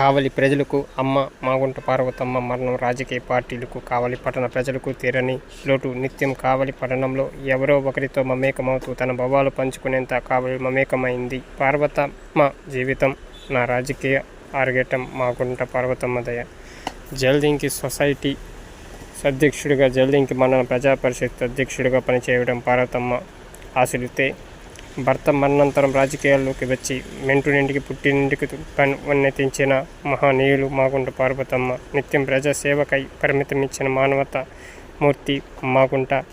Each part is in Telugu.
కావలి ప్రజలకు అమ్మ మాగుంట పార్వతమ్మ మరణం రాజకీయ పార్టీలకు కావలి పట్టణ ప్రజలకు తీరని లోటు. నిత్యం కావలి పట్టణంలో ఎవరో ఒకరితో మమేకమవుతూ తన భవాలు పంచుకునేంత కావలి మమేకమైంది. పార్వతమ్మ జీవితం నా రాజకీయ ఆర్గేటం మాగుంట పార్వతమ్మ దయ. జల్దింకి సొసైటీ అధ్యక్షుడిగా జల్దింకి మన ప్రజా పరిషత్ అధ్యక్షుడిగా పనిచేయడం పార్వతమ్మ ఆశలుతే భర్త మరణానంతరం రాజకీయాల్లోకి వచ్చి మెంటునింటికి పుట్టినింటికి ఉన్నతించిన మహానీయులు మాగుంట పార్వతమ్మ. నిత్యం ప్రజాసేవకై పరిమితమిచ్చిన మానవత మూర్తి మాగుంట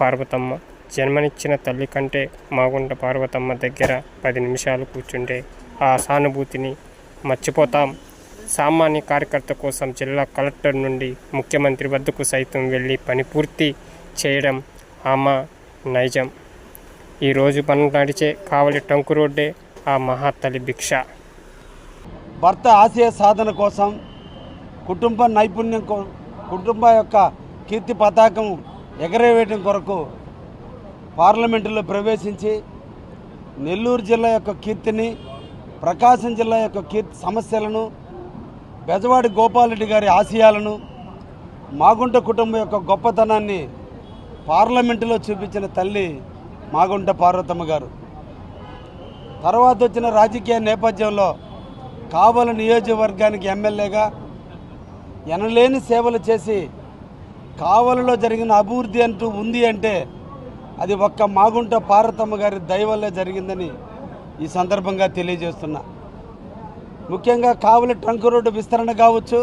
పార్వతమ్మ. జన్మనిచ్చిన తల్లి కంటే మాగుంట పార్వతమ్మ దగ్గర పది నిమిషాలు కూర్చుంటే ఆ సానుభూతిని మర్చిపోతాం. సామాన్య కార్యకర్త కోసం జిల్లా కలెక్టర్ నుండి ముఖ్యమంత్రి వద్దకు సైతం వెళ్ళి పని పూర్తి చేయడం ఆమె నైజం. ఈరోజు మనం నడిచే కావలి టంకు రోడ్డే ఆ మహాతల్లి భిక్ష. భర్త ఆశయ సాధన కోసం కుటుంబ నైపుణ్యం కుటుంబ యొక్క కీర్తి పతాకం ఎగరవేయడం కొరకు పార్లమెంటులో ప్రవేశించి నెల్లూరు జిల్లా యొక్క కీర్తిని ప్రకాశం జిల్లా యొక్క కీర్తి సమస్యలను బెజవాడి గోపాలరెడ్డి గారి ఆశయాలను మాగుంట కుటుంబం యొక్క గొప్పతనాన్ని పార్లమెంటులో చూపించిన తల్లి మాగుంట పార్వతమ్మ గారు. తర్వాత వచ్చిన రాజకీయ నేపథ్యంలో కావలి నియోజకవర్గానికి ఎమ్మెల్యేగా ఎనలేని సేవలు చేసి కావలలో జరిగిన అభివృద్ధి అంటూ ఉంది అంటే అది ఒక్క మాగుంట పార్వతమ్మ గారి దయవల్లే జరిగిందని ఈ సందర్భంగా తెలియజేస్తున్నా. ముఖ్యంగా కావలి ట్రంక్ రోడ్డు విస్తరణ కావచ్చు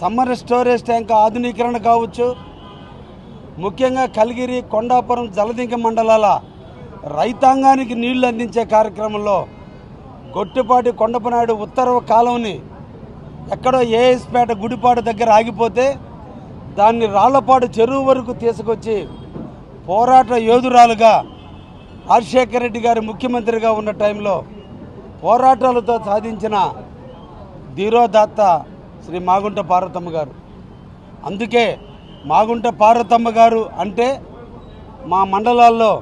సమ్మర్ స్టోరేజ్ ట్యాంక్ ఆధునీకరణ కావచ్చు ముఖ్యంగా కలిగిరి కొండాపురం జలదింక మండలాల రైతాంగానికి నీళ్ళు అందించే కార్యక్రమంలో గొట్టిపాటి కొండపనాయుడు ఉత్తర కాలంని ఎక్కడో ఏఎస్పేట గుడిపాడు దగ్గర ఆగిపోతే దాన్ని రాళ్ళపాడు చెరువు వరకు తీసుకొచ్చి పోరాట యోధురాలుగా రాజశేఖర రెడ్డి గారు ముఖ్యమంత్రిగా ఉన్న టైంలో పోరాటాలతో సాధించిన ధీరోదాత్త శ్రీ మాగుంట పార్వతమ్మ గారు. అందుకే మాగుంట పార్వతమ్మ గారు అంటే మా మండలాల్లో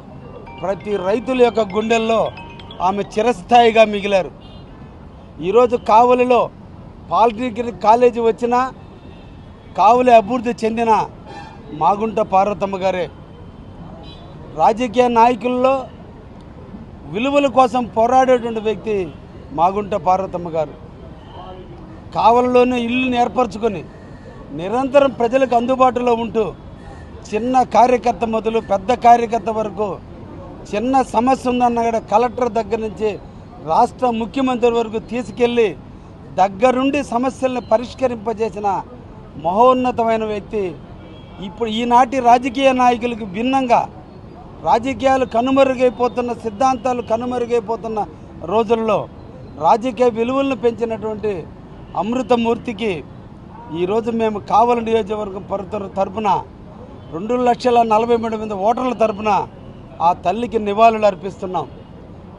ప్రతి రైతుల యొక్క గుండెల్లో ఆమె చిరస్థాయిగా మిగిలారు. ఈరోజు కావలిలో పాలిటెక్నిక్ కాలేజీ వచ్చినా కావలి అభివృద్ధి చెందిన మాగుంట పార్వతమ్మ గారే. రాజకీయ నాయకుల్లో విలువల కోసం పోరాడేటువంటి వ్యక్తి మాగుంట పార్వతమ్మ గారు. కావలిలోనే ఇల్లుని ఏర్పరచుకొని నిరంతరం ప్రజలకు అందుబాటులో ఉంటూ చిన్న కార్యకర్త మొదలు పెద్ద కార్యకర్త వరకు చిన్న సమస్య ఉందన్న కూడా కలెక్టర్ దగ్గర నుంచి రాష్ట్ర ముఖ్యమంత్రి వరకు తీసుకెళ్ళి దగ్గరుండి సమస్యల్ని పరిష్కరింపజేసిన మహోన్నతమైన వ్యక్తి. ఇప్పుడు ఈనాటి రాజకీయ నాయకులకు భిన్నంగా రాజకీయాలు కనుమరుగైపోతున్న సిద్ధాంతాలు కనుమరుగైపోతున్న రోజుల్లో రాజకీయ విలువలను పెంచినటువంటి అమృతమూర్తికి ఈరోజు మేము కావలి నియోజకవర్గం పరితర తరపున రెండు లక్షల నలభై మూడు మంది ఓటర్ల తరపున ఆ తల్లికి నివాళులు అర్పిస్తున్నాం.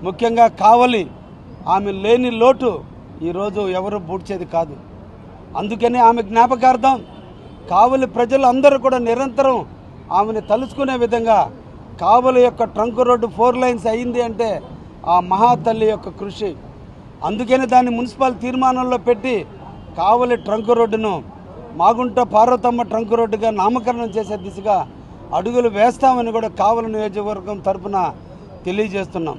ముఖ్యంగా కావలి ఆమె లేని లోటు ఈరోజు ఎవరు పూడ్చేది కాదు. అందుకని ఆమె జ్ఞాపకార్థం కావలి ప్రజలు అందరూ కూడా నిరంతరం ఆమెను తలుచుకునే విధంగా కావలి యొక్క ట్రంక్ రోడ్డు ఫోర్ లైన్స్ అయింది అంటే ఆ మహాతల్లి యొక్క కృషి. అందుకని దాన్ని మున్సిపల్ తీర్మానంలో పెట్టి కావలి ట్రంక్ రోడ్డును మాగుంట పార్వతమ్మ ట్రంక్ రోడ్డుగా నామకరణం చేసే దిశగా అడుగులు వేస్తామని కూడా కావలి నియోజకవర్గం తరఫున తెలియజేస్తున్నాం.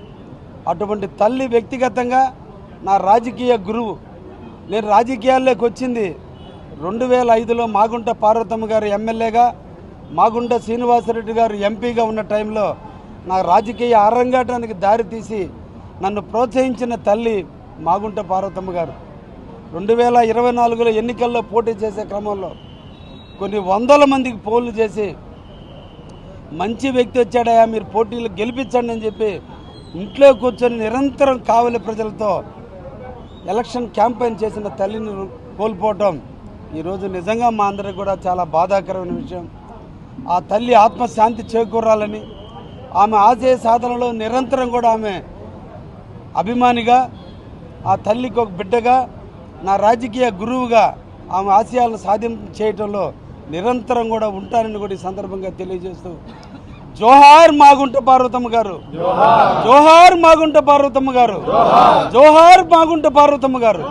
అటువంటి తల్లి వ్యక్తిగతంగా నా రాజకీయ గురువు నేను రాజకీయాల్లోకి వచ్చింది రెండు వేల ఐదులో మాగుంట పార్వతమ్మ గారు ఎమ్మెల్యేగా మాగుంట శ్రీనివాసరెడ్డి గారు ఎంపీగా ఉన్న టైంలో నా రాజకీయ అరంగాటానికి దారి తీసి నన్ను ప్రోత్సహించిన తల్లి మాగుంట పార్వతమ్మ గారు. రెండు వేల ఇరవై నాలుగులో ఎన్నికల్లో పోటీ చేసే క్రమంలో కొన్ని వందల మందికి పోలు చేసి మంచి వ్యక్తి వచ్చాడయా మీరు పోటీలు గెలిపించండి అని చెప్పి ఇంట్లో కూర్చొని నిరంతరం కావలి ప్రజలతో ఎలక్షన్ క్యాంపెయిన్ చేసిన తల్లిని కోల్పోవటం ఈరోజు నిజంగా మా అందరికి కూడా చాలా బాధాకరమైన విషయం. ఆ తల్లి ఆత్మశాంతి చేకూరాలని ఆమె ఆశయ సాధనలో నిరంతరం కూడా ఆమె అభిమానిగా ఆ తల్లికి ఒక బిడ్డగా నా రాజకీయ గురువుగా ఆమె ఆశయాలను సాధ్యం చేయటంలో నిరంతరం కూడా ఉంటానని కూడా ఈ సందర్భంగా తెలియజేస్తూ జోహార్ మాగుంట పార్వతమ్మ గారు. జోహార్ మాగుంట పార్వతమ్మ గారు. జోహార్ మాగుంట పార్వతమ్మ గారు.